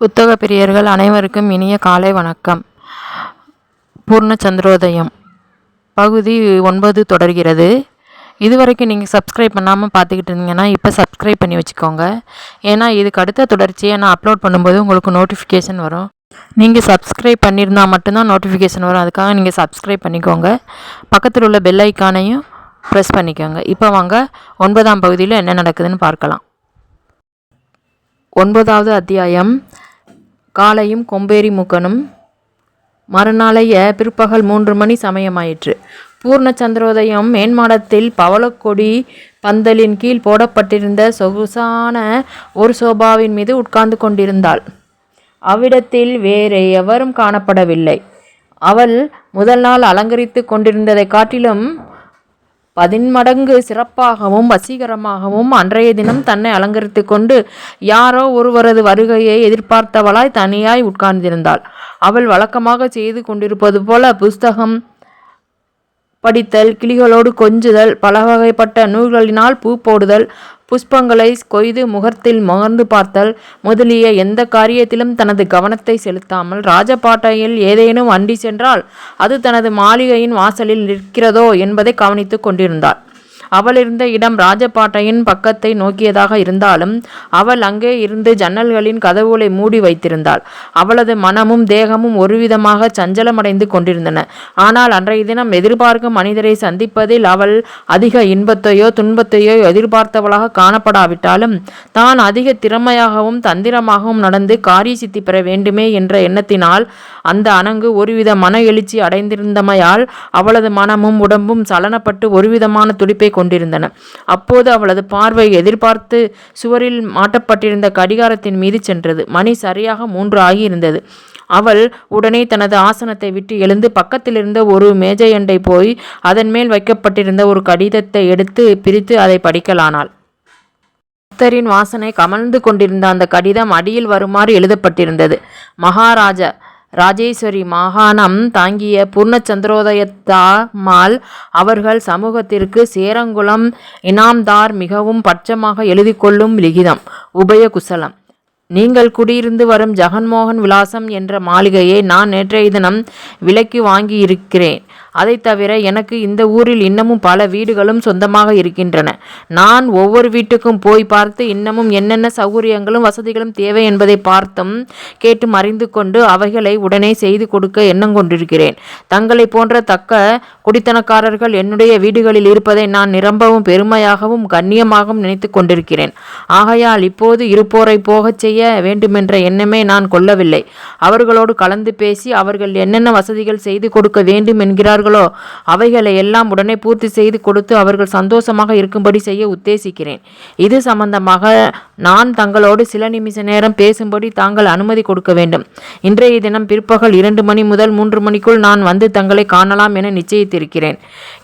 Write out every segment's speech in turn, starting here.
புத்தக பிரியர்கள் அனைவருக்கும் இனிய காலை வணக்கம். பூர்ண சந்திரோதயம் பகுதி ஒன்பது தொடர்கிறது. இதுவரைக்கும் நீங்கள் சப்ஸ்கிரைப் பண்ணாமல் பார்த்துக்கிட்டு இருந்தீங்கன்னா இப்போ சப்ஸ்கிரைப் பண்ணி வச்சுக்கோங்க. ஏன்னா இதுக்கு அடுத்த தொடர்ச்சியை நான் அப்லோட் பண்ணும்போது உங்களுக்கு நோட்டிஃபிகேஷன் வரும். நீங்கள் சப்ஸ்கிரைப் பண்ணியிருந்தால் மட்டும்தான் நோட்டிஃபிகேஷன் வரும். அதுக்காக நீங்கள் சப்ஸ்கிரைப் பண்ணிக்கோங்க. பக்கத்தில் உள்ள பெல் ஐக்கானையும் ப்ரெஸ் பண்ணிக்கோங்க. இப்போ வாங்க ஒன்பதாம் பகுதியில் என்ன நடக்குதுன்னு பார்க்கலாம். ஒன்பதாவது அத்தியாயம் காலையும் கொம்பேரி மூக்கனும் மறுநாளைய பிற்பகல் மூன்று மணி சமயமாயிற்று. பூர்ண சந்திரோதயம் மேன்மாடத்தில் பவளக்கொடி பந்தலின் கீழ் போடப்பட்டிருந்த சொகுசான ஒரு சோபாவின் மீது உட்கார்ந்து கொண்டிருந்தாள். அவ்விடத்தில் வேறு எவரும் காணப்படவில்லை. அவள் முதல் நாள் அலங்கரித்து கொண்டிருந்ததைக் காட்டிலும் பதின்மடங்கு சிறப்பாகவும் வசீகரமாகவும் அன்றைய தினம் தன்னை அலங்கரித்து கொண்டு யாரோ ஒருவரது வருகையை எதிர்பார்த்தவளாய் தனியாய் உட்கார்ந்திருந்தாள். அவள் வழக்கமாக செய்து கொண்டிருப்பது போல புஸ்தகம் படித்தல் கிளிகளோடு கொஞ்சுதல் பல வகைப்பட்ட நூல்களினால் பூ போடுதல் புஷ்பங்களை கொய்து முகத்தில் முகர்ந்து பார்த்தல். முதலிய எந்த காரியத்திலும் தனது கவனத்தை செலுத்தாமல் ராஜபாட்டையில் ஏதேனும் அண்டி சென்றால் அது தனது மாளிகையின் வாசலில் நிற்கிறதோ என்பதை கவனித்துக் கொண்டிருந்தார். அவள் இருந்த இடம் ராஜபாட்டையின் பக்கத்தை நோக்கியதாக இருந்தாலும் அவள் அங்கே இருந்து ஜன்னல்களின் கதவுகளை மூடி வைத்திருந்தாள். அவளது மனமும் தேகமும் ஒருவிதமாக சஞ்சலமடைந்து கொண்டிருந்தன. ஆனால் அன்றைய தினம் எதிர்பார்க்கும் மனிதரை சந்திப்பதில் அவள் அதிக இன்பத்தையோ துன்பத்தையோ எதிர்பார்த்தவளாக காணப்படாவிட்டாலும் தான் அதிக திறமையாகவும் தந்திரமாகவும் நடந்து காரிய சித்தி பெற வேண்டுமே என்ற எண்ணத்தினால் அந்த அணங்கு ஒருவித மன எழுச்சி அடைந்திருந்தமையால் அவளது மனமும் உடம்பும் சலனப்பட்டு ஒருவிதமான துடிப்பை கொண்டிருந்தன. அப்போது அவளது பார்வை எதிர்பார்த்து சுவரில் மாட்டப்பட்டிருந்த கடிகாரத்தின் மீது சென்றது. மணி சரியாக மூன்று ஆகியிருந்தது. அவள் உடனே தனது ஆசனத்தை விட்டு எழுந்து பக்கத்திலிருந்த ஒரு மேஜையண்டை போய் அதன் மேல் வைக்கப்பட்டிருந்த ஒரு கடிதத்தை எடுத்து பிரித்து அதை படிக்கலானாள். பக்தரின் வாசனை கமழ்ந்து கொண்டிருந்த அந்த கடிதம் அடியில் வருமாறு எழுதப்பட்டிருந்தது. மகாராஜா ராஜேஸ்வரி மாகாணம் தாங்கிய பூர்ணச்சந்திரோதயத்தாமால் அவர்கள் சமூகத்திற்கு சேரங்குளம் இனாம்தார் மிகவும் பட்சமாக எழுதி கொள்ளும் லிகிதம். உபயகுசலம். நீங்கள் குடியிருந்து வரும் ஜெகன்மோகன் விலாசம் என்ற மாளிகையை நான் நேற்றைய தினம் விலைக்கு வாங்கியிருக்கிறேன். அதை தவிர எனக்கு இந்த ஊரில் இன்னமும் பல வீடுகளும் சொந்தமாக இருக்கின்றன. நான் ஒவ்வொரு வீட்டுக்கும் போய் பார்த்து இன்னமும் என்னென்ன சௌகரியங்களும் வசதிகளும் தேவை என்பதை பார்த்தும் கேட்டு அறிந்து கொண்டு அவைகளை உடனே செய்து கொடுக்க எண்ணம் கொண்டிருக்கிறேன். தங்களை போன்ற தக்க குடித்தனக்காரர்கள் என்னுடைய வீடுகளில் இருப்பதை நான் நிரம்பவும் பெருமையாகவும் கண்ணியமாகவும் நினைத்து கொண்டிருக்கிறேன். ஆகையால் இப்போது இருப்போரை போகச் செய்ய வேண்டுமென்ற எண்ணமே நான் கொள்ளவில்லை. அவர்களோடு கலந்து பேசி அவர்கள் என்னென்ன வசதிகள் செய்து கொடுக்க வேண்டும் என்கிறார்கள் கேட்கிறார்களோ அவைகளை எல்லாம் உடனே பூர்த்தி செய்து கொடுத்து அவர்கள் சந்தோஷமாக இருக்கும்படி செய்ய உத்தேசிக்கிறேன். இது சம்பந்தமாக நான் தங்களோடு சில நிமிஷ நேரம் பேசும்படி தாங்கள் அனுமதி கொடுக்க வேண்டும். இன்றைய தினம் பிற்பகல் இரண்டு மணி முதல் மூன்று மணிக்குள் நான் வந்து தங்களை காணலாம் என நிச்சயித்திருக்கிறேன்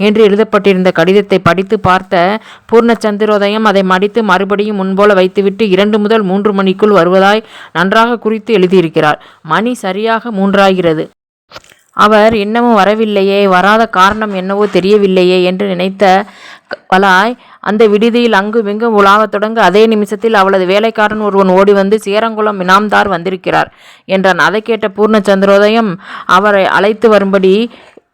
என்று எழுதப்பட்டிருந்த கடிதத்தை படித்து பார்த்த பூர்ணச்சந்திரோதயம் அதை மடித்து மறுபடியும் முன்போல வைத்துவிட்டு இரண்டு முதல் மூன்று மணிக்குள் வருவதாய் நன்றாக குறித்து எழுதியிருக்கிறார். மணி சரியாக மூன்றாகிறது. அவர் இன்னமும் வரவில்லையே வராத காரணம் என்னவோ தெரியவில்லையே என்று நினைத்த வலாய் அந்த விடுதியில் அங்கு மிங்கும் உலாவத் தொடங்க அதே நிமிஷத்தில் அவளது வேலைக்காரன் ஒருவன் ஓடி வந்து சேரங்குளம் இனாம்தார் வந்திருக்கிறார் என்றான். அதை கேட்ட பூர்ணச்சந்திரோதயம் அவரை அழைத்து வரும்படி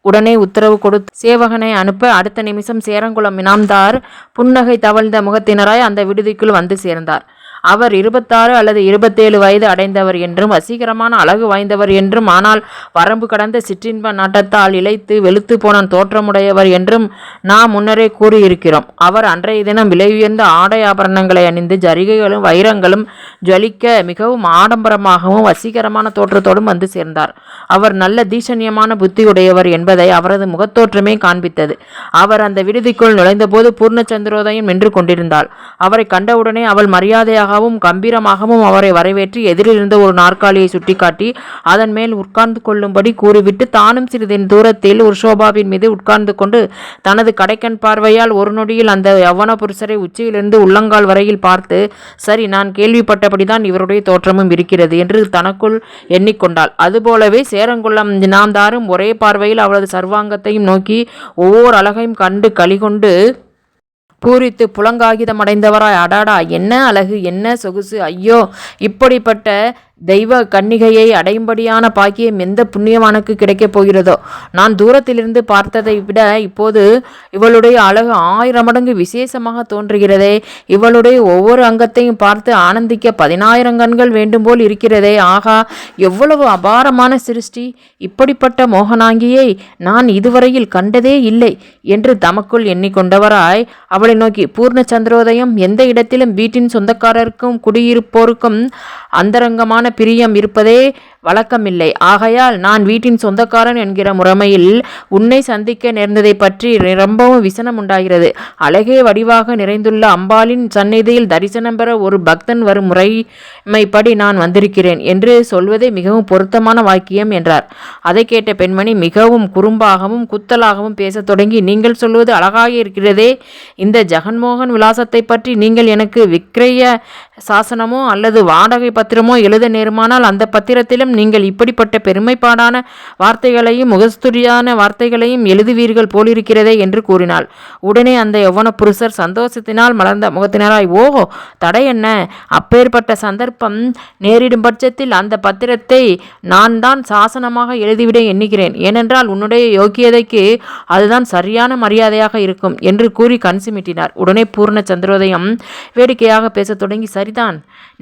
உடனே உத்தரவு கொடுத்து சேவகனை அனுப்ப அடுத்த நிமிஷம் சேரங்குளம் இனாம்தார் புன்னகை தவழ்ந்த முகத்தினராய் அந்த விடுதிக்குள் வந்து சேர்ந்தார். அவர் இருபத்தாறு அல்லது இருபத்தேழு வயது அடைந்தவர் என்றும் வசீகரமான அழகு வாய்ந்தவர் என்றும் ஆனால் வரம்பு கடந்த சிற்றின்ப நாட்டத்தால் இழைத்து வெளுத்து போன தோற்றமுடையவர் என்றும் நாம் முன்னரே கூறியிருக்கிறோம். அவர் அன்றைய தினம் விலை உயர்ந்த ஆடை ஆபரணங்களை அணிந்து ஜரிகைகளும் வைரங்களும் ஜலிக்க மிகவும் ஆடம்பரமாகவும் வசீகரமான தோற்றத்தோடும் வந்து சேர்ந்தார். அவர் நல்ல தீசண்யமான புத்தியுடையவர் என்பதை அவரது முகத்தோற்றமே காண்பித்தது. அவர் அந்த விடுதிக்குள் நுழைந்தபோது பூர்ணச்சந்திரோதயம் நின்று கொண்டிருந்தாள். அவரை கண்டவுடனே அவள் மரியாதையாக அமைதியாகவும் கம்பீரமாகவும் அவரை வரவேற்று எதிரிலிருந்த ஒரு நாற்காலியை சுட்டிக்காட்டி அதன் மேல் உட்கார்ந்து கொள்ளும்படி கூறிவிட்டு தானும் சிறிது தூரத்தில் ஒரு சோபாவின் மீது உட்கார்ந்து கொண்டு தனது கடைக்கண் பார்வையால் ஒரு நொடியில் அந்த யவன புருஷரை உச்சியிலிருந்து உள்ளங்கால் வரையில் பார்த்து சரி நான் கேள்விப்பட்டபடிதான் இவருடைய தோற்றமும் இருக்கிறது என்று தனக்குள் எண்ணிக்கொண்டாள். அதுபோலவே சேரங்குளம் தினாம்தாரும் ஒரே பார்வையில் அவளது சர்வாங்கத்தையும் நோக்கி ஒவ்வொரு அழகையும் கண்டு கலிகொண்டு பூரித்து புலங்காகிதம் அடைந்தவராய் அடாடா என்ன அழகு என்ன சொகுசு ஐயோ. இப்படிப்பட்ட தெய்வ கன்னிகையை அடையும்படியான பாக்கியம் எந்த புண்ணியவானுக்கு கிடைக்கப் போகிறதோ? நான் தூரத்திலிருந்து பார்த்ததை விட இப்போது இவளுடைய அழகு ஆயிரம் மடங்கு விசேஷமாக தோன்றுகிறதே. இவளுடைய ஒவ்வொரு அங்கத்தையும் பார்த்து ஆனந்திக்க பதினாயிரம் கண்கள் வேண்டும் போல் இருக்கிறதே. ஆகா எவ்வளவு அபாரமான சிருஷ்டி. இப்படிப்பட்ட மோகனாங்கியை நான் இதுவரையில் கண்டதே இல்லை என்று தமக்குள் எண்ணிக்கொண்டவராய் அவளை நோக்கி பூர்ண சந்திரோதயம் எந்த இடத்திலும் வீட்டின் சொந்தக்காரருக்கும் குடியிருப்போருக்கும் அந்தரங்கமான பிரியம் இருப்பதே வழக்கமில்லை. ஆகையால் நான் வீட்டின் சொந்தக்காரன் என்கிற முறைமையில் உன்னை சந்திக்க நேர்ந்ததை பற்றி ரொம்பவும் விசனம் உண்டாகிறது அழகே வடிவாக நிறைந்துள்ள அம்பாளின் சந்நிதியில் தரிசனம் பெற ஒரு பக்தன் வரும் முறைமைப்படி நான் வந்திருக்கிறேன் என்று சொல்வதே மிகவும் பொருத்தமான வாக்கியம் என்றார். அதை கேட்ட பெண்மணி மிகவும் குறும்பாகவும் குத்தலாகவும் பேசத் தொடங்கி நீங்கள் சொல்வது அழகாக இருக்கிறதே. இந்த ஜெகன்மோகன் விலாசத்தை பற்றி நீங்கள் எனக்கு விக்கிரய சாசனமோ அல்லது வாடகை பத்திரமோ எழுத நேருமானால் அந்த பத்திரத்திலும் நீங்கள் இப்படிப்பட்ட பெருமைப்பாடான வார்த்தைகளையும் முகஸ்துரியான வார்த்தைகளையும் எழுதுவீர்கள் போலிருக்கிறதே என்று கூறினாள். உடனே அந்த யௌவன புருஷர் சந்தோஷத்தினால் மலர்ந்த முகத்தினராய் ஓஹோ தடை என்ன? அப்பேற்பட்ட சந்தர்ப்பம் நேரிடும் பட்சத்தில் அந்த பத்திரத்தை நான் தான் சாசனமாக எழுதிவிட எண்ணுகிறேன். ஏனென்றால் உன்னுடைய யோக்கியதைக்கு அதுதான் சரியான மரியாதையாக இருக்கும் என்று கூறி கண் சிமிட்டினார். உடனே பூர்ண சந்திரோதயம் வேடிக்கையாக பேசத் தொடங்கி சரிதான்.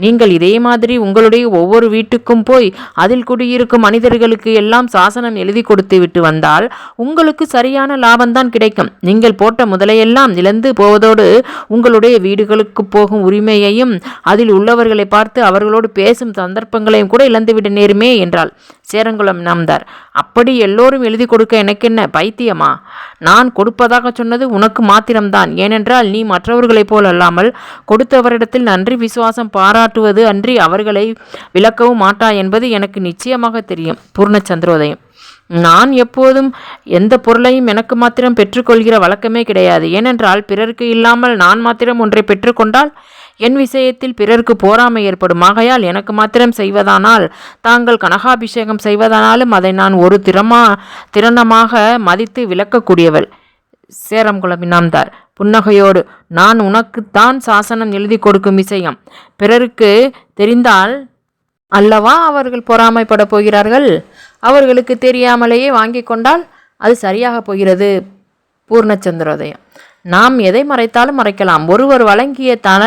நீங்கள் இதே மாதிரி உங்களுடைய ஒவ்வொரு வீட்டுக்கும் போய் அதில் குடியிருக்கும் மனிதர்களுக்கு எல்லாம் சாசனம் எழுதி கொடுத்து விட்டு வந்தால் உங்களுக்கு சரியான லாபம்தான் கிடைக்கும். நீங்கள் போட்ட முதலையெல்லாம் இழந்து போவதோடு உங்களுடைய வீடுகளுக்கு போகும் உரிமையையும் அதில் உள்ளவர்களை பார்த்து அவர்களோடு பேசும் சந்தர்ப்பங்களையும் கூட இழந்துவிட நேருமே என்றாள். சேரங்குளம் நாம்தார். அப்படி எல்லோரும் எழுதி கொடுக்க எனக்கென்ன பைத்தியமா? நான் கொடுப்பதாக சொன்னது உனக்கு மாத்திரம்தான். ஏனென்றால் நீ மற்றவர்களைப் போல் அல்லாமல் கொடுத்தவரிடத்தில் நன்றி விசுவாசம் பாராட்டுவது அன்றி அவர்களை விளக்கவும் மாட்டா என்பது எனக்கு எனக்கு நிச்சயமாக தெரியும். பூர்ண சந்திரோதயம் நான் எப்போதும் எந்த பொருளையும் எனக்கு மாத்திரம் பெற்றுக்கொள்கிற வழக்கமே கிடையாது. ஏனென்றால் பிறருக்கு இல்லாமல் நான் மாத்திரம் ஒன்றை பெற்றுக்கொண்டால் என் விஷயத்தில் பிறருக்கு போராமை ஏற்படும். ஆகையால் எனக்கு மாத்திரம் செய்வதானால் தாங்கள் கனகாபிஷேகம் செய்வதானாலும் அதை நான் ஒரு திறமா திறனமாக மதித்து விளக்கக்கூடியவள். சேரம்குளம் இனாம்தார் புன்னகையோடு நான் உனக்குத்தான் சாசனம் எழுதி கொடுக்கும் விஷயம். பிறருக்கு தெரிந்தால் அல்லவா அவர்கள் பொறாமைப்பட போகிறார்கள்? அவர்களுக்கு தெரியாமலேயே வாங்கி கொண்டால் அது சரியாக போகிறது. பூர்ணச்சந்திரோதயம். நாம் எதை மறைத்தாலும் மறைக்கலாம். ஒருவர் வழங்கிய தன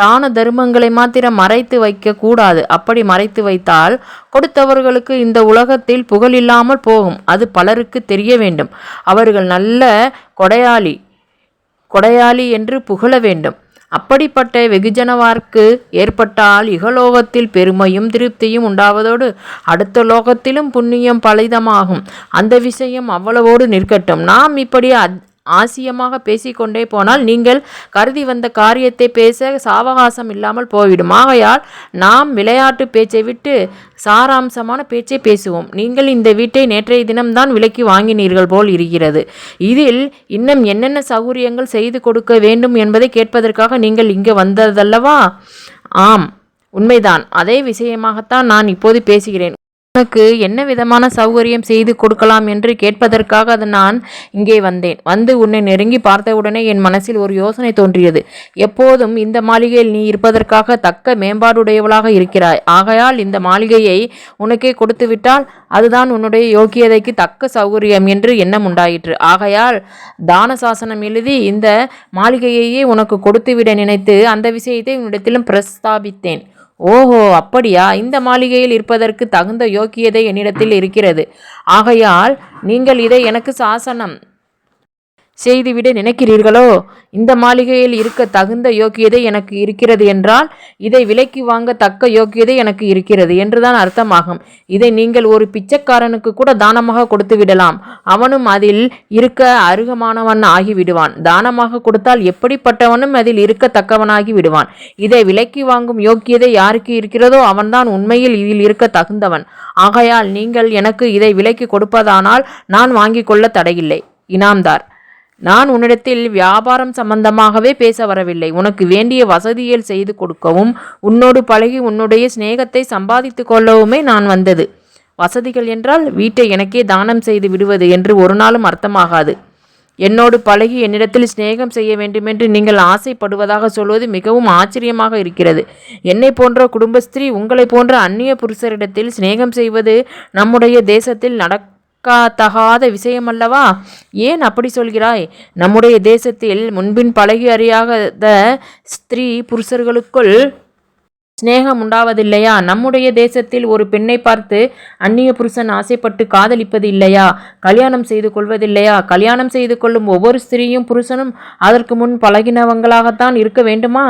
தான தர்மங்களை மாத்திரம் மறைத்து வைக்க கூடாது. அப்படி மறைத்து வைத்தால் கொடுத்தவர்களுக்கு இந்த உலகத்தில் புகழ் இல்லாமல் போகும். அது பலருக்கு தெரிய வேண்டும். அவர்கள் நல்ல கொடையாளி கொடையாளி என்று புகழ வேண்டும். அப்படிப்பட்ட வெகுஜனவார்க்கு ஏற்பட்டால் இகலோகத்தில் பெருமையும் திருப்தியும் உண்டாவதோடு அடுத்த லோகத்திலும் புண்ணியம் பலிதமாகும். அந்த விஷயம் அவ்வளவோடு நிற்கட்டும். நாம் இப்படி ஆசியமாக பேசிக்கொண்டே போனால் நீங்கள் கருதி வந்த காரியத்தை பேச சாவகாசம் இல்லாமல் போய்விடும். ஆகையால் நாம் விளையாட்டு பேச்சை விட்டு சாராம்சமான பேச்சை பேசுவோம். நீங்கள் இந்த வீட்டை நேற்றைய தினம்தான் விலைக்கு வாங்கினீர்கள் போல் இருக்கிறது. இதில் இன்னும் என்னென்ன சௌகரியங்கள் செய்து கொடுக்க வேண்டும் என்பதை கேட்பதற்காக நீங்கள் இங்கே வந்ததல்லவா? ஆம் உண்மைதான். அதே விஷயமாகத்தான் நான் இப்போது பேசுகிறேன். உனக்கு என்ன விதமான சௌகரியம் செய்து கொடுக்கலாம் என்று கேட்பதற்காக அது நான் இங்கே வந்தேன். வந்து உன்னை நெருங்கி பார்த்தவுடனே என் மனசில் ஒரு யோசனை தோன்றியது. எப்போதும் இந்த மாளிகையில் நீ இருப்பதற்காக தக்க மேம்பாடுடையவளாக இருக்கிறாய். ஆகையால் இந்த மாளிகையை உனக்கே கொடுத்துவிட்டால் அதுதான் உன்னுடைய யோக்கியதைக்கு தக்க சௌகரியம் என்று எண்ணம் உண்டாயிற்று. ஆகையால் தான சாசனம் எழுதி இந்த மாளிகையையே உனக்கு கொடுத்துவிட நினைத்து அந்த விஷயத்தை உன்னிடத்திலும் பிரஸ்தாபித்தேன். ஓஹோ அப்படியா? இந்த மாளிகையில் இருப்பதற்கு தகுந்த யோக்கியதை என்னிடத்தில் இருக்கிறது. ஆகையால் நீங்கள் இதை எனக்கு சாசனம். செய்துவிட நினைக்கிறீர்களோ? இந்த மாளிகையில் இருக்க தகுந்த யோக்கியதை எனக்கு இருக்கிறது என்றால் இதை விலைக்கு வாங்க தக்க யோக்கியதை எனக்கு இருக்கிறது என்றுதான் அர்த்தமாகும். இதை நீங்கள் ஒரு பிச்சைக்காரனுக்கு கூட தானமாக கொடுத்து விடலாம். அவனும் அதில் இருக்க அருகமானவன் ஆகிவிடுவான். தானமாக கொடுத்தால் எப்படிப்பட்டவனும் அதில் இருக்கத்தக்கவனாகி விடுவான். இதை விலைக்கு வாங்கும் யோக்கியதை யாருக்கு இருக்கிறதோ அவன்தான் உண்மையில் இதில் இருக்க தகுந்தவன். ஆகையால் நீங்கள் எனக்கு இதை விலைக்கு கொடுப்பதானால் நான் வாங்கிக் கொள்ள தடையில்லை. இனாம்தார். நான் உன்னிடத்தில் வியாபாரம் சம்பந்தமாகவே பேச வரவில்லை. உனக்கு வேண்டிய வசதியில் செய்து கொடுக்கவும் உன்னோடு பழகி உன்னுடைய சிநேகத்தை சம்பாதித்து கொள்ளவுமே நான் வந்தது. வசதிகள் என்றால் வீட்டை எனக்கே தானம் செய்து விடுவது என்று ஒரு நாளும் அர்த்தமாகாது. என்னோடு பழகி என்னிடத்தில் சிநேகம் செய்ய வேண்டுமென்று நீங்கள் ஆசைப்படுவதாக சொல்வது மிகவும் ஆச்சரியமாக இருக்கிறது. என்னை போன்ற குடும்பஸ்திரீ உங்களை போன்ற அந்நிய புருஷரிடத்தில் சிநேகம் செய்வது நம்முடைய தேசத்தில் நடக்கத்தகாத விஷயமல்லவா? ஏன் அப்படி சொல்கிறாய்? நம்முடைய தேசத்தில் முன்பின் பழகி அறியாத ஸ்திரீ புருஷர்களுக்குள் சிநேகம் உண்டாவதில்லையா? நம்முடைய தேசத்தில் ஒரு பெண்ணை பார்த்து அந்நிய புருஷன் ஆசைப்பட்டு காதலிப்பது இல்லையா? கல்யாணம் செய்து கொள்வதில்லையா? கல்யாணம் செய்து கொள்ளும் ஒவ்வொரு ஸ்திரீயும் புருஷனும் அதற்கு முன் பழகினவங்களாகத்தான் இருக்க வேண்டுமா?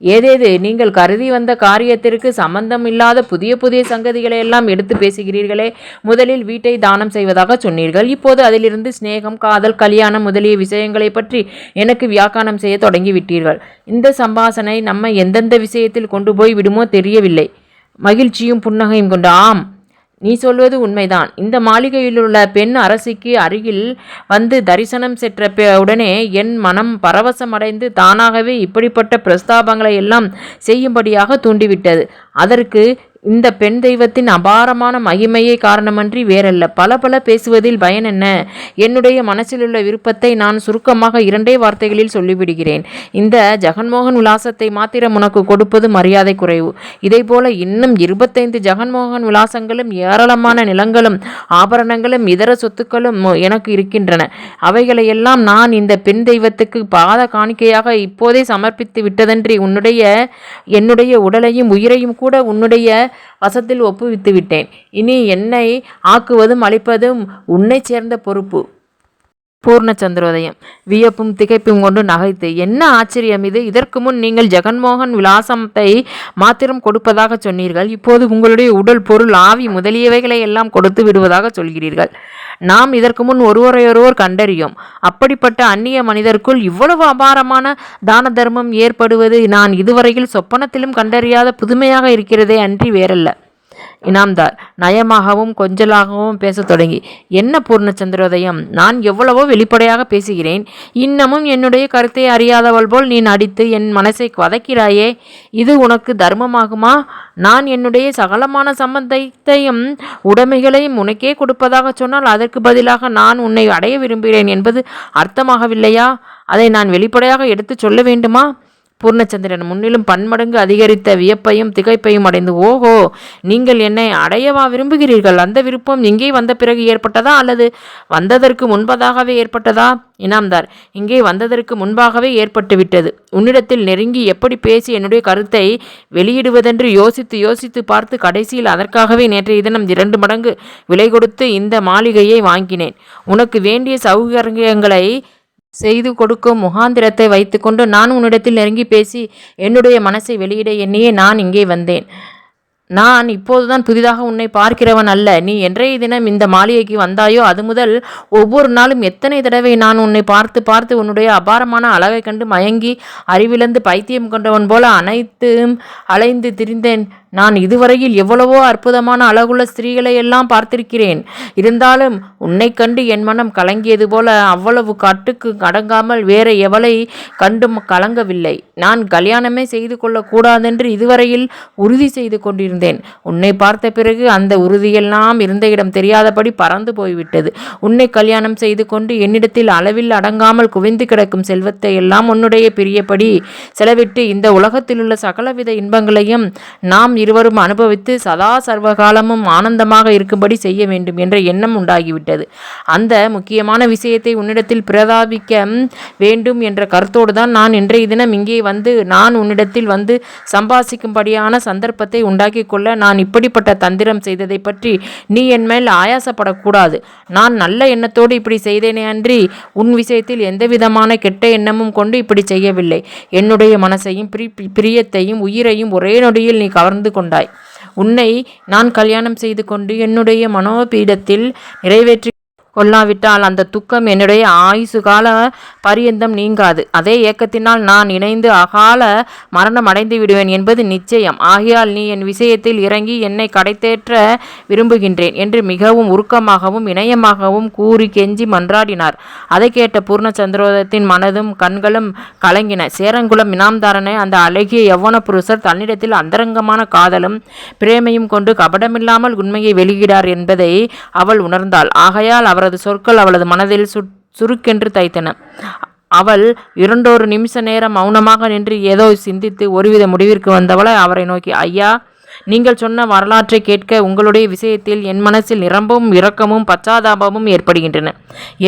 ஏதேது நீங்கள் கருதி வந்த காரியத்திற்கு சம்பந்தம் இல்லாத புதிய புதிய சங்கதிகளை எல்லாம் எடுத்து பேசுகிறீர்களே. முதலில் வீட்டை தானம் செய்வதாக சொன்னீர்கள். இப்போது அதிலிருந்து சிநேகம் காதல் கல்யாணம் முதலிய விஷயங்களை பற்றி எனக்கு வியாக்கானம் செய்ய தொடங்கிவிட்டீர்கள். இந்த சம்பாசனை நம்ம எந்தெந்த விஷயத்தில் கொண்டு போய் விடுமோ தெரியவில்லை. மகிழ்ச்சியும் புன்னகையும் கொண்டு ஆம் நீ சொல்வது உண்மைதான். இந்த மாளிகையிலுள்ள பெண் அரசிக்கு அருகில் வந்து தரிசனம் சென்ற பெ- உடனே என் மனம் பரவசமடைந்து தானாகவே இப்படிப்பட்ட பிரஸ்தாபங்களை எல்லாம் செய்யும்படியாக தூண்டிவிட்டது. அதற்கு இந்த பெண் தெய்வத்தின் அபாரமான மகிமையை காரணமன்றி வேறல்ல. பல பல பேசுவதில் பயன் என்ன? என்னுடைய மனசிலுள்ள விருப்பத்தை நான் சுருக்கமாக இரண்டே வார்த்தைகளில் சொல்லிவிடுகிறேன். இந்த ஜெகன்மோகன் விலாசத்தை மாத்திரம் உனக்கு கொடுப்பது மரியாதை குறைவு. இதைப்போல இன்னும் இருபத்தைந்து ஜெகன்மோகன் விலாசங்களும் ஏராளமான நிலங்களும் ஆபரணங்களும் இதர சொத்துக்களும் எனக்கு இருக்கின்றன. அவைகளையெல்லாம் நான் இந்த பெண் தெய்வத்துக்கு பாத காணிக்கையாக இப்போதே சமர்ப்பித்து விட்டதன்றி உன்னுடைய என்னுடைய உடலையும் உயிரையும் கூட உன்னுடைய வசத்தில் ஒப்புவித்து விட்டேன் இனி என்னை ஆக்குவதும் அழிப்பதும் உன்னை சேர்ந்த பொறுப்பு. பூர்ணச்சந்திரோதயம். வியப்பும் திகைப்பும் கொண்டு நகைத்து என்ன ஆச்சரியம் இது? இதற்கு முன் நீங்கள் ஜெகன்மோகன் விலாசத்தை மாத்திரம் கொடுப்பதாக சொன்னீர்கள். இப்போது உங்களுடைய உடல் பொருள் ஆவி முதலியவைகளை எல்லாம் கொடுத்து விடுவதாக சொல்கிறீர்கள். நாம் இதற்கு முன் ஒருவரையொருவர் கண்டறியும். அப்படிப்பட்ட அந்நிய மனிதருக்குள் இவ்வளவு அபாரமான தான தர்மம் ஏற்படுவது நான் இதுவரையில் சொப்பனத்திலும் கண்டறியாத புதுமையாக இருக்கிறதே அன்றி வேறல்ல. இனாம்தார் நயமாகவும் கொஞ்சலாகவும் பேசத் தொடங்கி என்ன பூர்ணச்சந்திரோதயம்? நான் எவ்வளவோ வெளிப்படையாக பேசுகிறேன். இன்னமும் என்னுடைய கருத்தை அறியாதவள் போல் நீ நடித்து என் மனசை வதைக்கிறாயே. இது உனக்கு தர்மமாகுமா? நான் என்னுடைய சகலமான சம்பந்தத்தையும் உடைமைகளையும் உனக்கே கொடுப்பதாக சொன்னால் அதற்கு பதிலாக நான் உன்னை அடைய விரும்புகிறேன் என்பது அர்த்தமாகவில்லையா? அதை நான் வெளிப்படையாக எடுத்துச் சொல்ல வேண்டுமா? பூர்ணச்சந்திரன் முன்னிலும் பன்மடங்கு அதிகரித்த வியப்பையும் திகைப்பையும் அடைந்து ஓஹோ நீங்கள் என்னை அடையவா விரும்புகிறீர்கள்? அந்த விருப்பம் இங்கே வந்த பிறகு ஏற்பட்டதா அல்லது வந்ததற்கு முன்பதாகவே ஏற்பட்டதா? இனாம்தார் இங்கே வந்ததற்கு முன்பாகவே ஏற்பட்டுவிட்டது உன்னிடத்தில் நெருங்கி எப்படி பேசி என்னுடைய கருத்தை வெளியிடுவதென்று யோசித்து யோசித்து பார்த்து கடைசியில் அதற்காகவே நேற்றைய தினம் இரண்டு மடங்கு விலை கொடுத்து இந்த மாளிகையை வாங்கினேன். உனக்கு வேண்டிய சௌகரியங்களை செய்து கொடுக்கும் முகாந்திரத்தை வைத்துக்கொண்டு நான் உன்னிடத்தில் நெருங்கி பேசி என்னுடைய மனசை வெளியிட எண்ணியே நான் இங்கே வந்தேன். நான் இப்போதுதான் புதிதாக உன்னை பார்க்கிறவன் அல்ல. நீ என்றைய தினம் இந்த மாளிகைக்கு வந்தாயோ அது முதல் ஒவ்வொரு நாளும் எத்தனை தடவை நான் உன்னை பார்த்து பார்த்து உன்னுடைய அபாரமான அழகை கண்டு மயங்கி அறிவிழந்து பைத்தியம் கொண்டவன் போல அனைத்தும் அலைந்து திரிந்தேன். நான் இதுவரையில் எவ்வளவோ அற்புதமான அழகுள்ள ஸ்திரீகளை எல்லாம் பார்த்திருக்கிறேன். இருந்தாலும் உன்னை கண்டு என் மனம் கலங்கியது போல அவ்வளவு கட்டுக்கு அடங்காமல் வேற எவளை கண்டும் கலங்கவில்லை. நான் கல்யாணமே செய்து கொள்ளக்கூடாதென்று இதுவரையில் உறுதி செய்து கொண்டிருந்தேன். உன்னை பார்த்த பிறகு அந்த உறுதியெல்லாம் இருந்த இடம் தெரியாதபடி பறந்து போய்விட்டது. உன்னை கல்யாணம் செய்து கொண்டு என்னிடத்தில் அளவில் அடங்காமல் குவிந்து கிடக்கும் செல்வத்தை எல்லாம் உன்னுடைய பிரியப்படி செலவிட்டு இந்த உலகத்திலுள்ள சகலவித இன்பங்களையும் நாம் இருவரும் அனுபவித்து சதா சர்வகாலமும் ஆனந்தமாக இருக்கும்படி செய்ய வேண்டும் என்ற எண்ணம் உண்டாகிவிட்டது. அந்த முக்கியமான விஷயத்தை உன்னிடத்தில் பிரதாபிக்க வேண்டும் என்ற கருத்தோடு தான் நான் இன்றைய தினம் இங்கே வந்து நான் உன்னிடத்தில் வந்து சம்பாசிக்கும்படியான சந்தர்ப்பத்தை உண்டாக்கி கொள்ள நான் இப்படிப்பட்ட தந்திரம் செய்ததை பற்றி நீ என் மேல் ஆயாசப்படக்கூடாது. நான் நல்ல எண்ணத்தோடு இப்படி செய்தேனே அன்றி உன் விஷயத்தில் எந்தவிதமான கெட்ட எண்ணமும் கொண்டு இப்படி செய்யவில்லை. என்னுடைய மனசையும் பிரி பிரியத்தையும் உயிரையும் ஒரே நொடியில் நீ கவர்ந்து கொண்டாய். உன்னை நான் கல்யாணம் செய்து கொண்டு என்னுடைய மனோபீடத்தில் நிறைவேற்றி கொல்லாவிட்டால் அந்த துக்கம் என்னுடைய ஆயுசு கால பரியந்தம் நீங்காது. அதே ஏக்கத்தினால் நான் இணைந்து அகால மரணம் அடைந்து விடுவேன் என்பது நிச்சயம். ஆகையால் நீ என் விஷயத்தில் இறங்கி என்னை கடைத்தேற்ற விரும்புகின்றேன் என்று மிகவும் உருக்கமாகவும் இணையமாகவும் கூறி கெஞ்சி மன்றாடினார். அதை கேட்ட பூர்ணச்சந்திரோதத்தின் மனதும் கண்களும் கலங்கின. சேரங்குளம் இனாம்தாரனை அந்த அழகிய யவன புருஷர் தன்னிடத்தில் அந்தரங்கமான காதலும் பிரேமையும் கொண்டு கபடமில்லாமல் உண்மையை வெளியிடார் என்பதை அவள் உணர்ந்தாள். ஆகையால் அவர் அவரது சொற்கள் அவளது மனதில் சுட் சுருக்கென்று தைத்தன. அவள் இரண்டொரு நிமிஷ நேரம் மௌனமாக நின்று ஏதோ சிந்தித்து ஒருவித முடிவிற்கு வந்தவளை அவரை நோக்கி ஐயா நீங்கள் சொன்ன வரலாற்றை கேட்க உங்களுடைய விஷயத்தில் என் மனசில் நிரம்பும் இரக்கமும் பச்சாதாபமும் ஏற்படுகின்றன.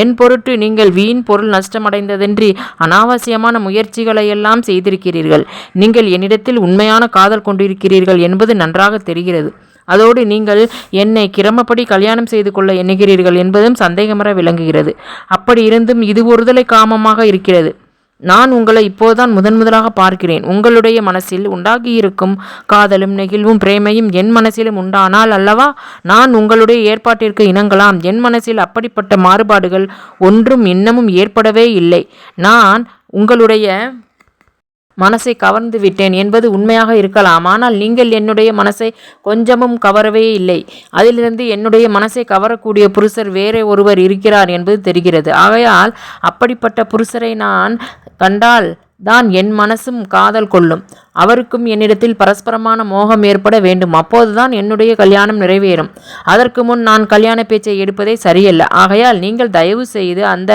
என் பொருட்டு நீங்கள் வீண் பொருள் நஷ்டமடைந்ததென்றி அனாவசியமான முயற்சிகளையெல்லாம் செய்திருக்கிறீர்கள். நீங்கள் என்னிடத்தில் உண்மையான காதல் கொண்டிருக்கிறீர்கள் என்பது நன்றாக தெரிகிறது. அதோடு நீங்கள் என்னை கிரமப்படி கல்யாணம் செய்து கொள்ள எண்ணுகிறீர்கள் என்பதும் சந்தேகமர விளங்குகிறது. அப்படி இருந்தும் இது ஒருதலை காமமாக இருக்கிறது. நான் உங்களை இப்போதுதான் முதன் முதலாக பார்க்கிறேன். உங்களுடைய மனசில் உண்டாகியிருக்கும் காதலும் நெகிழ்வும் பிரேமையும் என் மனசிலும் உண்டானால் அல்லவா? நான் உங்களுடைய ஏற்பாட்டிற்கு இணங்கலாம். என் மனசில் அப்படிப்பட்ட மாறுபாடுகள் ஒன்றும் இன்னமும் ஏற்படவே இல்லை. நான் உங்களுடைய மனசை கவர்ந்து விட்டேன் என்பது உண்மையாக இருக்கலாம். ஆனால் நீங்கள் என்னுடைய மனசை கொஞ்சமும் கவரவே இல்லை. அதிலிருந்து என்னுடைய மனசை கவரக்கூடிய புருஷர் வேறே ஒருவர் இருக்கிறார் என்பது தெரிகிறது. ஆகையால் அப்படிப்பட்ட புருஷரை நான் கண்டால் தான் என் மனசும் காதல் கொள்ளும். அவருக்கும் என்னிடத்தில் பரஸ்பரமான மோகம் ஏற்பட வேண்டும். அப்போதுதான் என்னுடைய கல்யாணம் நிறைவேறும். அதற்கு முன் நான் கல்யாண பேச்சை எடுப்பதே சரியல்ல. ஆகையால் நீங்கள் தயவு செய்து அந்த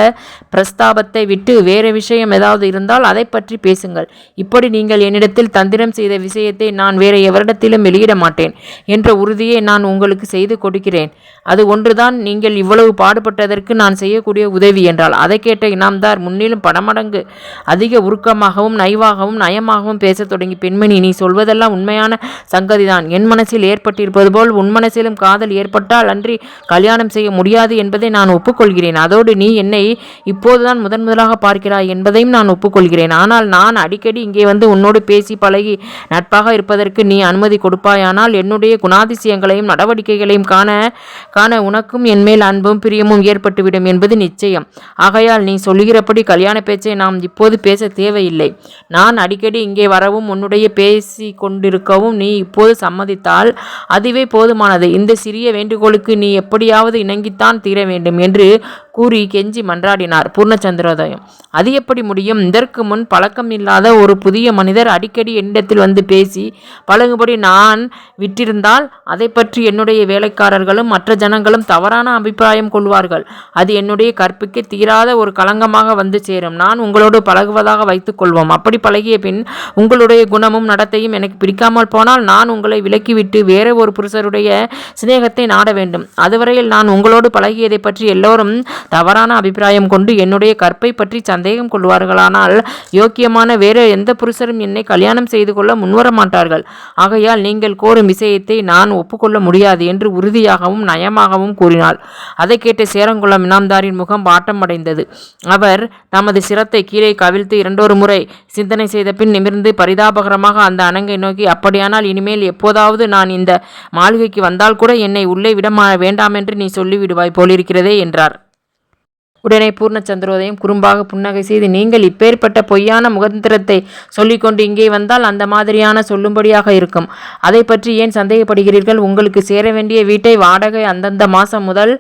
பிரஸ்தாபத்தை விட்டு வேறு விஷயம் ஏதாவது இருந்தால் அதை பற்றி பேசுங்கள். இப்படி நீங்கள் என்னிடத்தில் தந்திரம் செய்த விஷயத்தை நான் வேறு எவரிடத்திலும் வெளியிட மாட்டேன் என்ற உறுதியை நான் உங்களுக்கு செய்து கொடுக்கிறேன். அது ஒன்றுதான். நீங்கள் இவ்வளவு பாடுபட்டதற்கு நான் செய்யக்கூடிய உதவி என்றால். அதை கேட்ட இனாம்தார் முன்னிலும் படமடங்கு அதிக உருக்கமாகவும் நைவாகவும் நயமாகவும் பேசத் தொடங்கி. பெண்மணி நீ சொல்வதெல்லாம் உண்மையான சங்கதிதான். என் மனசில் ஏற்பட்டிருப்பது போல் உன் மனசிலும் காதல் ஏற்பட்டால் அன்றி கல்யாணம் செய்ய முடியாது என்பதை நான் ஒப்புக்கொள்கிறேன். அதோடு நீ என்னை இப்போதுதான் முதன் முதலாக பார்க்கிறாய் என்பதையும் நான் ஒப்புக்கொள்கிறேன். ஆனால் நான் அடிக்கடி இங்கே வந்து உன்னோடு பேசி பழகி நட்பாக இருப்பதற்கு நீ அனுமதி கொடுப்பாயானால் என்னுடைய குணாதிசயங்களையும் நடவடிக்கைகளையும் காண காண உனக்கும் என்மேல் அன்பும் பிரியமும் ஏற்பட்டுவிடும் என்பது நிச்சயம். ஆகையால் நீ சொல்லுகிறபடி கல்யாண பேச்சை நாம் இப்போது பேச தேவை தேவையில்லை. நான் அடிக்கடி இங்கே வரவும் உன்னுடைய பேசி கொண்டிருக்கவும் நீ இப்போது சம்மதித்தால் அதுவே போதுமானது. இந்த சிறிய வேண்டுகோளுக்கு நீ எப்படியாவது இணங்கித்தான் தீர வேண்டும் என்று கூறி கெஞ்சி மன்றாடினார் பூர்ணச்சந்திரோதயம். அது எப்படி முடியும்? இதற்கு முன் பழக்கம் இல்லாத ஒரு புதிய மனிதர் அடிக்கடி என்னிடத்தில் வந்து பேசி பழகுபடி நான் விட்டிருந்தால் அதை பற்றி என்னுடைய வேலைக்காரர்களும் மற்ற ஜனங்களும் தவறான அபிப்பிராயம் கொள்வார்கள். அது என்னுடைய கற்பிக்கு தீராத ஒரு களங்கமாக வந்து சேரும். நான் உங்களோடு பழகுவதாக வைத்து வைத்துக் கொள்வோம் அப்படி பழகிய பின் உங்களுடைய குணமும் நடத்தையும் எனக்கு பிடிக்காமல் போனால் நான் உங்களை விலக்கிவிட்டு வேற ஒரு புருஷருடைய சிநேகத்தை நாட வேண்டும். அதுவரையில் நான் உங்களோடு பழகியதை பற்றி எல்லோரும் தவறான அபிப்பிராயம் கொண்டு என்னுடைய கற்பை பற்றி சந்தேகம் கொள்வார்களானால் யோக்கியமான வேறு எந்த புருஷரும் என்னை கல்யாணம் செய்து கொள்ள முன்வர மாட்டார்கள். ஆகையால் நீங்கள் கோரும் விஷயத்தை நான் ஒப்புக்கொள்ள முடியாது என்று உறுதியாகவும் நயமாகவும் கூறினாள். அதை கேட்ட சேரங்குளம் இனாம்தாரின் முகம் பாட்டமடைந்தது அவர் தமது சிரத்தை கீழே கவிழ்த்து இரண்டொரு முறை. சிந்தனை செய்த பின் நிமிர்ந்து பரிதாபகரமாக அந்த அணங்கை நோக்கி அப்படியானால் இனிமேல் எப்போதாவது நான் இந்த மாளிகைக்கு வந்தால் கூட என்னை உள்ளே விட வேண்டாம் என்று நீ சொல்லிவிடுவாய் போலிருக்கிறதே என்றார். உடனே பூர்ணச்சந்திரோதயம் குறும்பாக புன்னகை செய்து நீங்கள் இப்பேற்பட்ட பொய்யான முகந்திரத்தை சொல்லிக்கொண்டு இங்கே வந்தால் அந்த மாதிரியான சொல்லும்படியாக இருக்கும். அதை பற்றி ஏன் சந்தேகப்படுகிறீர்கள்? உங்களுக்கு சேர வேண்டிய வீட்டை வாடகை அந்தந்த மாதம் முதல்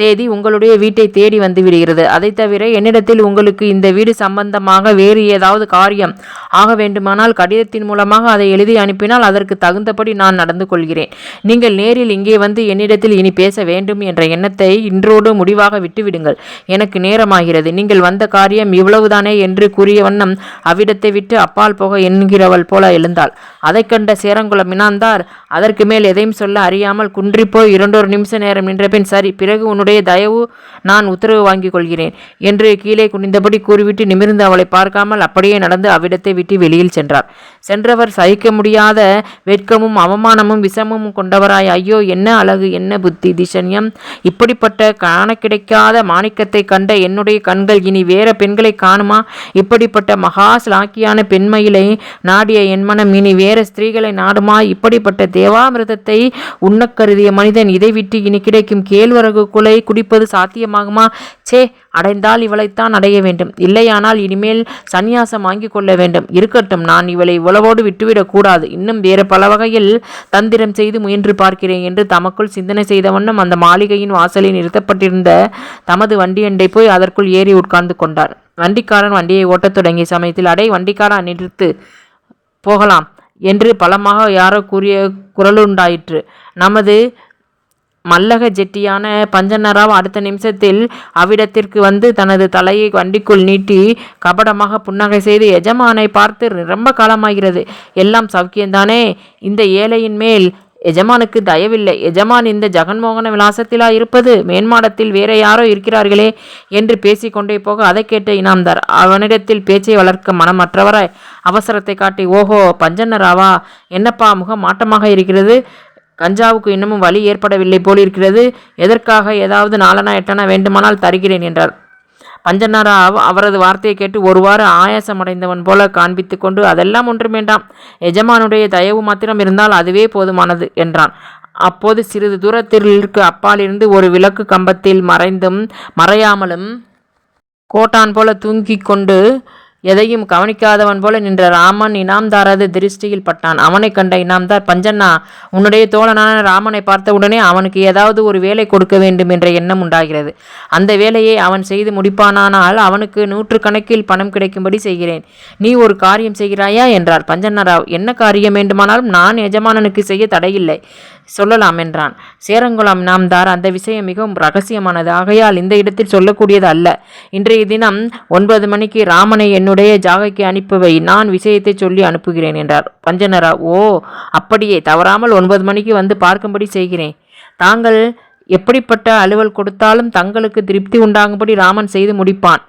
தேதி உங்களுடைய வீட்டை தேடி வந்துவிடுகிறது அதை தவிர என்னிடத்தில் உங்களுக்கு இந்த வீடு சம்பந்தமாக வேறு ஏதாவது காரியம் ஆக வேண்டுமானால் கடிதத்தின் மூலமாக அதை எழுதி அனுப்பினால் அதற்கு தகுந்தபடி நான் நடந்து கொள்கிறேன். நீங்கள் நேரில் இங்கே வந்து என்னிடத்தில் இனி பேச வேண்டும் என்ற எண்ணத்தை இன்றோடு முடிவாக விட்டுவிடுங்கள். என எனக்கு நேரமாகிறது. நீங்கள் வந்த காரியம் இவ்வளவுதானே என்று கூறிய வண்ணம் அவ்விடத்தை விட்டு அப்பால் போக என்கிறவள் போல எழுந்தாள். அதை கண்ட சேரங்குளம் இனாந்தார் அதற்கு மேல் எதையும் சொல்ல அறியாமல் குன்றிப்போய் இரண்டொரு நிமிஷ நேரம் நின்றபின் சரி பிறகு உன்னுடைய தயவு நான் உத்தரவு வாங்கிக் கொள்கிறேன் என்று கீழே குனிந்தபடி கூறிவிட்டு நிமிர்ந்து அவளை பார்க்காமல் அப்படியே நடந்து அவ்விடத்தை விட்டு வெளியில் சென்றார் சென்றவர் சகிக்க முடியாத வெட்கமும் அவமானமும் விஷமும் கொண்டவராய் ஐயோ என்ன அழகு என்ன புத்தி திசன்யம் இப்படிப்பட்ட காண கிடைக்காத மாணிக்கத்தை கண்ட என்னுடைய கண்கள் இனி வேற பெண்களை காணுமா? இப்படிப்பட்ட மகா ஸ்லாக்கியான பெண்மையிலை நாடிய என் மனம் இனி வேற ஸ்திரீகளை நாடுமா? இப்படிப்பட்ட தேவாமிரதத்தை உண்ணக்கருதிய மனிதன் இதை விட்டு இனி கிடைக்கும் கேழ்வரகு குலை குடிப்பது சாத்தியமாகுமா? சே அடைந்தால் இவளைத்தான் அடைய வேண்டும். இல்லையானால் இனிமேல் சந்நியாசம் வாங்கி கொள்ள வேண்டும். இருக்கட்டும் நான் இவளை உளவோடு விட்டுவிடக்கூடாது இன்னும் வேறு பல வகையில் தந்திரம் செய்து முயன்று பார்க்கிறேன் என்று தமக்குள் சிந்தனை செய்த வண்ணம் அந்த மாளிகையின் வாசலில் நிறுத்தப்பட்டிருந்த தமது வண்டியண்டை போய் அதற்குள் ஏறி உட்கார்ந்து கொண்டார். வண்டிக்காரன் வண்டியை ஓட்டத் தொடங்கிய சமயத்தில் அடை வண்டிக்காரன் நிறுத்து. போகலாம் என்று பலமாக யாரோ கூறிய குரலுண்டாயிற்று. நமது மல்லக ஜெட்டியான பஞ்சநராவ் அடுத்த நிமிஷத்தில் அவ்விடத்திற்கு வந்து தனது தலையை வண்டிக்குள் நீட்டி கபடமாக புன்னகை செய்து எஜமானை பார்த்து ரொம்ப காலமாகிறது. எல்லாம் சௌக்கியம்தானே? இந்த ஏழையின் மேல் எஜமானுக்கு தயவில்லை. எஜமான் இந்த ஜெகன்மோகன விலாசத்திலா இருப்பது? மேன்மாடத்தில் வேற யாரோ இருக்கிறார்களே? என்று பேசிக்கொண்டே போக அதை கேட்ட இனாம்தார் அவனிடத்தில் பேச்சை வளர்க்க மனமற்றவராய் அவசரத்தை காட்டி ஓஹோ பஞ்சன்னராவா என்னப்பா முகம் மாட்டமாக இருக்கிறது? கஞ்சாவுக்கு இன்னமும் வலி ஏற்படவில்லை போல் இருக்கிறது எதற்காக ஏதாவது நாலனா எட்டனா வேண்டுமானால் தருகிறேன் என்றார். பஞ்சநாரா அவரது வார்த்தையை கேட்டு ஒருவாறு ஆயாசமடைந்தவன் போல காண்பித்து கொண்டு அதெல்லாம் ஒன்றும் வேண்டாம். எஜமானுடைய தயவு மாத்திரம் இருந்தால் அதுவே போதுமானது என்றான். அப்போது சிறிது தூரத்திற்கு அப்பாலிருந்து ஒரு விளக்கு கம்பத்தில் மறைந்தும் மறையாமலும் கோட்டான் போல தூங்கிக் கொண்டு எதையும் கவனிக்காதவன் போல நின்ற ராமன் இனாம்தாரது திருஷ்டியில் பட்டான். அவனை கண்ட இனாம்தார் பஞ்சண்ணா உன்னுடைய தோழனான ராமனை பார்த்தவுடனே அவனுக்கு ஏதாவது ஒரு வேலை கொடுக்க வேண்டும் என்ற எண்ணம் உண்டாகிறது. அந்த வேலையை அவன் செய்து முடிப்பானானால் அவனுக்கு நூற்றுக்கணக்கில் பணம் கிடைக்கும்படி செய்கிறேன். நீ ஒரு காரியம் செய்கிறாயா? என்றார். பஞ்சண்ணராவ் என்ன காரியம் வேண்டுமானாலும் நான் எஜமானனுக்கு செய்ய தடையில்லை. சொல்லலாம் என்றான் சேரங்குளம் நாம்தார். அந்த விஷயம் மிகவும் ரகசியமானது. ஆகையால் இந்த இடத்தில் சொல்லக்கூடியது அல்ல. இன்றைய தினம் ஒன்பது மணிக்கு ராமனை என்னுடைய ஜாகைக்கு அனுப்புவை நான் விஷயத்தை சொல்லி அனுப்புகிறேன் என்றார். பஞ்சனரா ஓ அப்படியே. தவறாமல் ஒன்பது மணிக்கு வந்து பார்க்கும்படி செய்கிறேன். தாங்கள் எப்படிப்பட்ட அலுவல் கொடுத்தாலும் தங்களுக்கு திருப்தி உண்டாகும்படி ராமன் செய்து முடிப்பான்.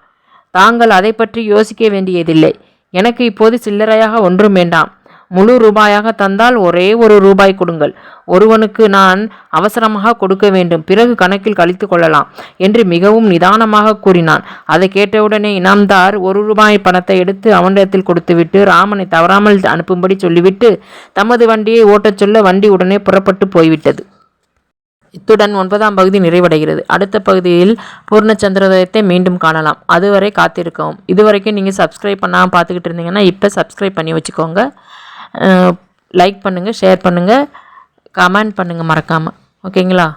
தாங்கள் அதை பற்றி யோசிக்க வேண்டியதில்லை. எனக்கு இப்போது சில்லறையாக ஒன்றும் வேண்டாம். முழு ரூபாயாக தந்தால் ஒரே ஒரு ரூபாய் கொடுங்கள். ஒருவனுக்கு நான் அவசரமாக கொடுக்க வேண்டும். பிறகு கணக்கில் கழித்து கொள்ளலாம் என்று மிகவும் நிதானமாக கூறினான். அதை கேட்டவுடனே இனாம்தார் ஒரு ரூபாய் பணத்தை எடுத்து அவனிடத்தில் கொடுத்துவிட்டு ராமனை தவறாமல் அனுப்பும்படி சொல்லிவிட்டு தமது வண்டியை ஓட்டச் சொல்ல வண்டி உடனே புறப்பட்டு போய்விட்டது. இத்துடன் ஒன்பதாம் பகுதி நிறைவடைகிறது. அடுத்த பகுதியில் பூர்ணச்சந்திரோதயத்தை மீண்டும் காணலாம். அதுவரை காத்திருக்கவும். இதுவரைக்கும் நீங்கள் சப்ஸ்கிரைப் பண்ணாமல் பார்த்துக்கிட்டு இருந்தீங்கன்னா இப்போ சப்ஸ்கிரைப் பண்ணி வச்சுக்கோங்க. லைக் பண்ணுங்கள் ஷேர் பண்ணுங்கள் கமெண்ட் பண்ணுங்கள் மறக்காமல் ஓகேங்களா?